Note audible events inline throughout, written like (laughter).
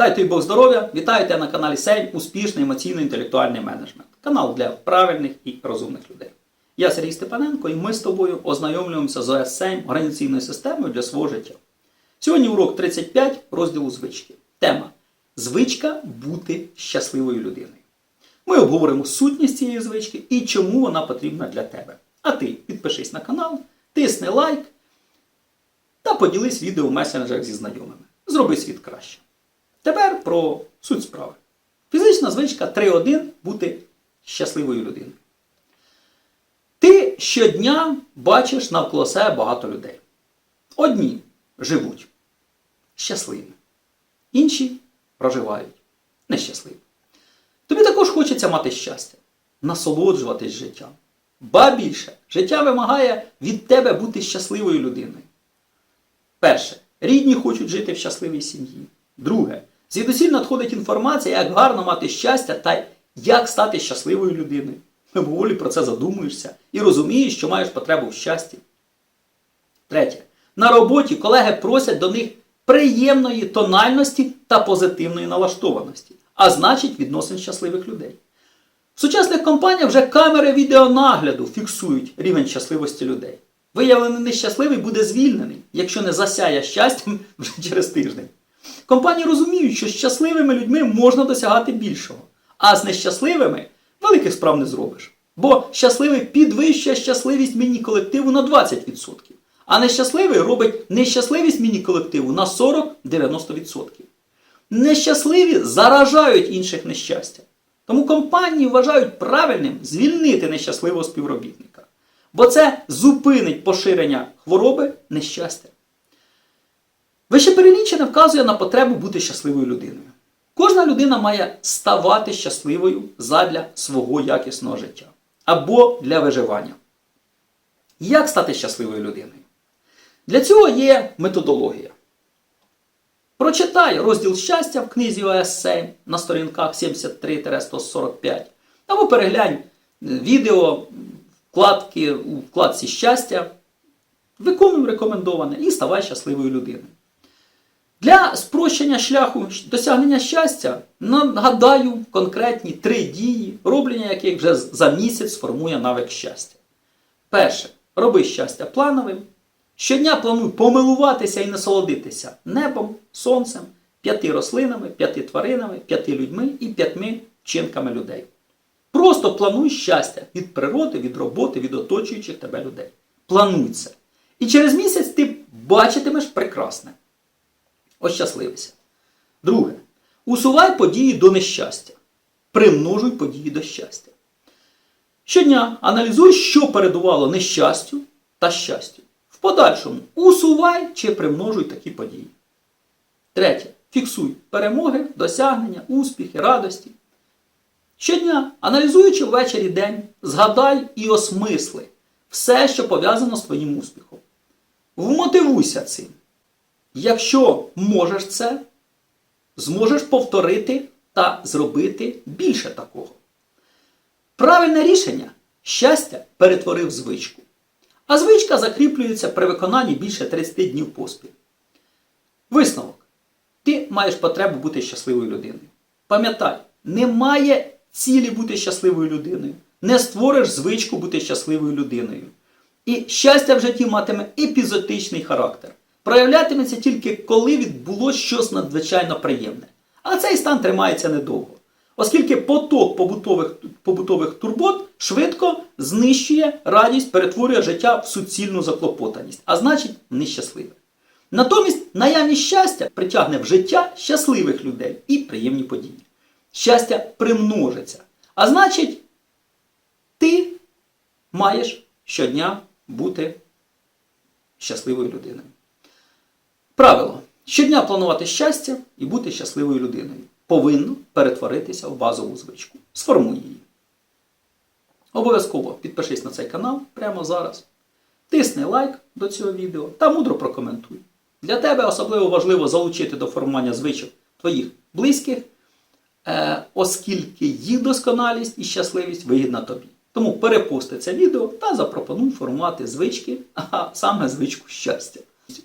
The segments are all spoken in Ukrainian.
Дай тобі Бог здоров'я! Вітаю тебе на каналі Сейм Успішний емоційно-інтелектуальний менеджмент. Канал для правильних і розумних людей. Я Сергій Степаненко і ми з тобою ознайомлюємося з ОС Сейм організаційною системою для свого життя. Сьогодні урок 35 розділу звички. Тема Звичка бути щасливою людиною. Ми обговоримо сутність цієї звички і чому вона потрібна для тебе. А ти підпишись на канал, тисни лайк та поділись відео в месенджерах зі знайомими. Зроби світ краще. Тепер про суть справи. Фізична звичка 3.1 бути щасливою людиною. Ти щодня бачиш навколо себе багато людей. Одні живуть щасливі, інші проживають нещасливі. Тобі також хочеться мати щастя, насолоджуватись життям. Ба більше, життя вимагає від тебе бути щасливою людиною. Перше, рідні хочуть жити в щасливій сім'ї. Друге, звідусіль надходить інформація, як гарно мати щастя та як стати щасливою людиною. Мимоволі про це задумуєшся і розумієш, що маєш потребу в щасті. Третє. На роботі колеги просять до них приємної тональності та позитивної налаштованості, а значить відносин щасливих людей. В сучасних компаніях вже камери відеонагляду фіксують рівень щасливості людей. Виявлений нещасливий буде звільнений, якщо не засяє щастям вже через тиждень. Компанії розуміють, що з щасливими людьми можна досягати більшого, а з нещасливими великих справ не зробиш. Бо щасливий підвищує щасливість міні-колективу на 20%, а нещасливий робить нещасливість міні-колективу на 40-90%. Нещасливі заражають інших нещастя. Тому компанії вважають правильним звільнити нещасливого співробітника. Бо це зупинить поширення хвороби нещастя. Вище перелічене вказує на потребу бути щасливою людиною. Кожна людина має ставати щасливою задля свого якісного життя або для виживання. Як стати щасливою людиною? Для цього є методологія. Прочитай розділ щастя в книзі ОС 7 на сторінках 73-145 або переглянь відео вкладки у вкладці щастя. Виконуй рекомендоване і ставай щасливою людиною. Для спрощення шляху досягнення щастя нагадаю конкретні три дії, роблення яких вже за місяць сформує навик щастя. Перше. Роби щастя плановим. Щодня плануй помилуватися і насолодитися небом, сонцем, п'яти рослинами, п'яти тваринами, п'яти людьми і п'ятьми вчинками людей. Просто плануй щастя від природи, від роботи, від оточуючих тебе людей. Плануй це. І через місяць ти бачитимеш прекрасне. Ощасливися. Друге. Усувай події до нещастя. Примножуй події до щастя. Щодня аналізуй, що передувало нещастю та щастю. В подальшому усувай чи примножуй такі події. Третє. Фіксуй перемоги, досягнення, успіхи, радості. Щодня, аналізуючи ввечері день, згадай і осмисли все, що пов'язано з твоїм успіхом. Вмотивуйся цим. Якщо можеш це, зможеш повторити та зробити більше такого. Правильне рішення щастя перетворив звичку. А звичка закріплюється при виконанні більше 30 днів поспіль. Висновок. Ти маєш потребу бути щасливою людиною. Пам'ятай, немає цілі бути щасливою людиною. Не створиш звичку бути щасливою людиною. І щастя в житті матиме епізотичний характер. Проявлятиметься тільки коли відбулося щось надзвичайно приємне. А цей стан тримається недовго. Оскільки поток побутових, побутових турбот швидко знищує радість, перетворює життя в суцільну заклопотаність, а значить нещасливе. Натомість наявність щастя притягне в життя щасливих людей і приємні події. Щастя примножиться. А значить, ти маєш щодня бути щасливою людиною. Правило. Щодня планувати щастя і бути щасливою людиною. Повинно перетворитися в базову звичку. Сформуй її. Обов'язково підпишись на цей канал прямо зараз. Тисни лайк до цього відео та мудро прокоментуй. Для тебе особливо важливо залучити до формування звичок твоїх близьких, е, оскільки їх досконалість і щасливість вигідна тобі. Тому перепусти це відео та запропонуй формувати звички, (laughs) а саме звичку щастя.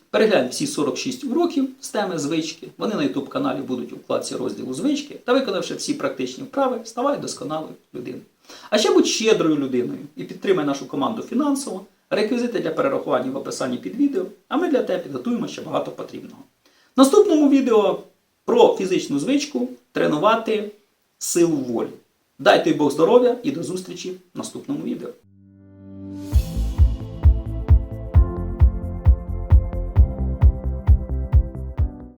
Переглянь всі 46 уроків з теми звички. Вони на YouTube каналі будуть у вкладці розділу звички. Та виконавши всі практичні вправи, ставай досконалою людиною. А ще будь щедрою людиною і підтримай нашу команду фінансово. Реквізити для перерахування в описанні під відео, а ми для тебе підготуємо ще багато потрібного. В наступному відео про фізичну звичку тренувати силу волі. Дайте Бог здоров'я і до зустрічі в наступному відео.